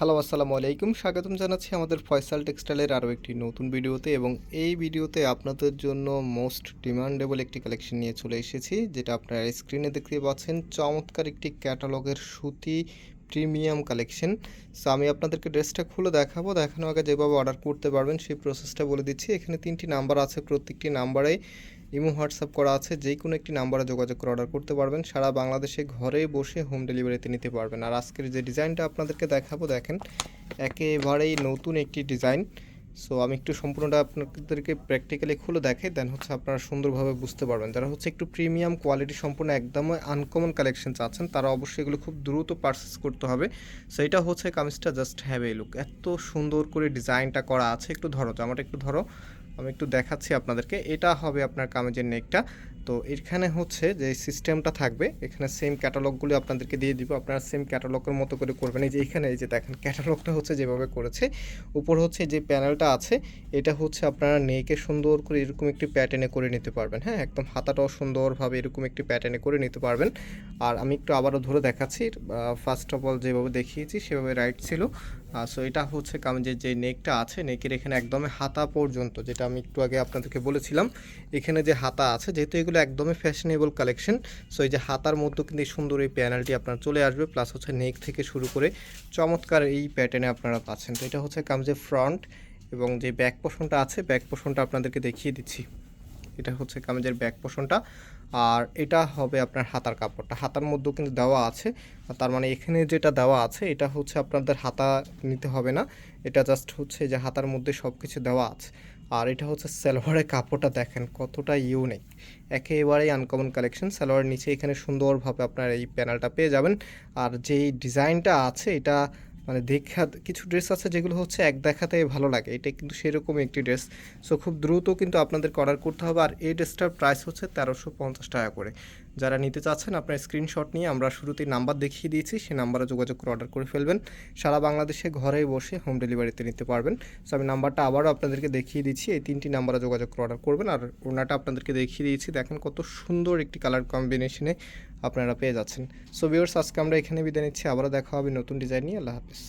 Hello, আসসালামু আলাইকুম। স্বাগতম জানাচ্ছি আমাদের ফয়সাল টেক্সটাইলের আরও একটি নতুন ভিডিওতে এবং এই ভিডিওতে আপনাদের জন্য মোস্ট ডিমান্ডেবল একটি কালেকশন নিয়ে চলে এসেছি, যেটা আপনারা স্ক্রিনে দেখতে পাচ্ছেন। চমৎকার একটি ক্যাটালগের সুতি প্রিমিয়াম কালেকশন। সো আমি আপনাদেরকে ড্রেসটা খুলে দেখাবো। দেখানো আগে যেভাবে অর্ডার করতে পারবেন সেই প্রসেসটা বলে দিচ্ছি। এখানে তিনটি নাম্বার আছে প্রত্যেকটি নাম্বারে। ইমো, হোয়াটসঅ্যাপ করা আছে যে কোনো একটি নাম্বারে যোগাযোগ করে অর্ডার করতে পারবেন। সারা বাংলাদেশে ঘরে বসে হোম ডেলিভারিতে নিতে পারবেন। আর আজকের যে ডিজাইনটা আপনাদেরকে দেখাবো, দেখেন, একেবারেই নতুন একটি ডিজাইন। সো আমি একটু সম্পূর্ণটা আপনাদেরকে প্র্যাকটিক্যালি খুলে দেখাই দেন হচ্ছে আপনারা সুন্দরভাবে বুঝতে পারবেন। যারা হচ্ছে একটু প্রিমিয়াম কোয়ালিটি সম্পূর্ণ একদম আনকমন কালেকশন চাচ্ছেন, তারা অবশ্যই এগুলো খুব দ্রুত পারচেস করতে হবে। সো এটা হচ্ছে কামিজটা জাস্ট হ্যাভ এ লুক এত সুন্দর করে ডিজাইনটা করা আছে, একটু ধরো, জামাটা একটু ধরো। আমি একটু দেখাচ্ছি আপনাদেরকে। এটা হবে আপনার কামেজের নেকটা তো এখানে হচ্ছে যে সিস্টেমটা থাকবে, এখানে সেম ক্যাটালগুলি আপনাদেরকে দিয়ে দিব। আপনারা সেম ক্যাটালগের মতো করে করবেন। এই যে এখানে, এই যে দেখেন ক্যাটালগটা হচ্ছে যেভাবে করেছে, উপর হচ্ছে যে প্যানেলটা আছে, এটা হচ্ছে আপনারা নেকে সুন্দর করে এরকম একটি প্যাটার্নে করে নিতে পারবেন। হ্যাঁ একদম হাতাটাও সুন্দরভাবে এরকম একটি প্যাটার্নে করে নিতে পারবেন। আর আমি একটু আবারও ধরে দেখাচ্ছি ফার্স্ট অফ অল যেভাবে দেখিয়েছি, সেভাবে রাইট ছিল। সো এটা হচ্ছে কামিজের যে নেকটা আছে, নেকের এখানে একদমই হাতা পর্যন্ত, যেটা আমি একটু আগে আপনাদেরকে বলেছিলাম, এখানে যে হাতা আছে, যেহেতু এগুলো একদমই ফ্যাশনেবল কালেকশন সো এই যে হাতার মধ্যে কিন্তু এই সুন্দর এই প্যানেলটি আপনার চলে আসবে প্লাস হচ্ছে নেক থেকে শুরু করে চমৎকার এই প্যাটার্নে আপনারা পাচ্ছেন। তো এটা হচ্ছে কামিজের ফ্রন্ট এবং যে ব্যাক পোষণটা আছে ব্যাক পোষণটা আপনাদেরকে দেখিয়ে দিচ্ছি। এটা হচ্ছে কামিজের ব্যাক পোষণটা আর এটা হবে আপনার হাতার কাপড়টা। হাতার মধ্যেও কিন্তু দেওয়া আছে। তার মানে এখানে যেটা দেওয়া আছে, এটা হচ্ছে আপনাদের হাতা নিতে হবে না। এটা জাস্ট হচ্ছে যে হাতার মধ্যে সব কিছু দেওয়া আছে। আর এটা হচ্ছে সালোয়ারের কাপড়টা দেখেন কতটা ইউনিক একেবারেই আনকমন কালেকশন সালোয়ারের নিচে এখানে সুন্দরভাবে আপনার এই প্যানেলটা পেয়ে যাবেন। আর যেই ডিজাইনটা আছে, এটা মানে দেখা, কিছু ড্রেস আছে যেগুলো হচ্ছে এক দেখাতে ভালো লাগে। এটা কিন্তু সেরকম একটি ড্রেস সো খুব দ্রুত কিন্তু আপনাদেরকে অর্ডার করতে হবে। আর এই ড্রেসটার প্রাইস হচ্ছে তেরোশো পঞ্চাশ টাকা করে। যারা নিতে চাচ্ছেন, আপনার স্ক্রিনশট নিয়ে আমরা শুরুতেই নাম্বার দেখিয়ে দিয়েছি। সেই নাম্বারে যোগাযোগ করে অর্ডার করে ফেলবেন। সারা বাংলাদেশে ঘরে বসে হোম ডেলিভারিতে নিতে পারবেন। সো আমি নাম্বারটা আবারও আপনাদেরকে দেখিয়ে দিচ্ছি। এই তিনটি নাম্বারে যোগাযোগ করে অর্ডার করবেন। আর ওনাটা আপনাদেরকে দেখিয়ে দিয়েছি। দেখেন কত সুন্দর একটি কালার কম্বিনেশনে আপনারা পেয়ে যাচ্ছেন। সো ভিউয়ার্স আজকে আমরা এখানে বিদায় নিচ্ছি। আবারও দেখা হবে নতুন ডিজাইন নিয়ে। আল্লাহ হাফিজ।